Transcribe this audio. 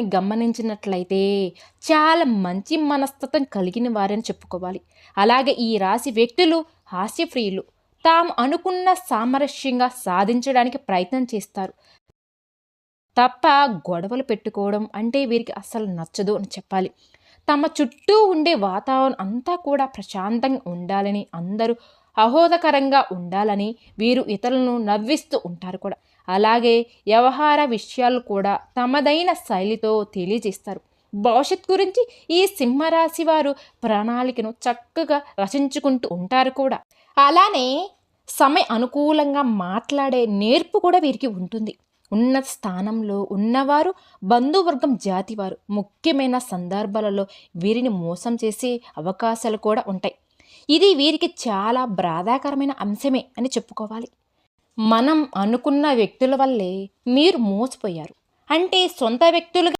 గమనించినట్లయితే చాలా మంచి మనస్తత్వం కలిగిన వారని చెప్పుకోవాలి. అలాగే ఈ రాశి వ్యక్తులు హాస్యప్రియులు. తాము అనుకున్న సామరస్యంగా సాధించడానికి ప్రయత్నం చేస్తారు. తప్ప గొడవలు పెట్టుకోవడం అంటే వీరికి అస్సలు నచ్చదు అని చెప్పాలి. తమ చుట్టూ ఉండే వాతావరణం అంతా కూడా ప్రశాంతంగా ఉండాలని అందరూ అహోదకరంగా ఉండాలని వీరు ఇతరులను నవ్విస్తూ ఉంటారు కూడా. అలాగే వ్యవహార విషయాలు కూడా తమదైన శైలితో తెలియజేస్తారు. భవిష్యత్ గురించి ఈ సింహరాశి వారు ప్రణాళికను చక్కగా రచించుకుంటూ ఉంటారు కూడా. అలానే సమయ అనుకూలంగా మాట్లాడే నేర్పు కూడా వీరికి ఉంటుంది. ఉన్నత స్థానంలో ఉన్నవారు బంధువర్గం జాతివారు ముఖ్యమైన సందర్భాలలో వీరిని మోసం చేసే అవకాశాలు కూడా ఉంటాయి. ఇది వీరికి చాలా బాధాకరమైన అంశమే అని చెప్పుకోవాలి. మనం అనుకున్న వ్యక్తుల వల్లే మీరు మోసపోయారు. అంటే సొంత వ్యక్తులుగా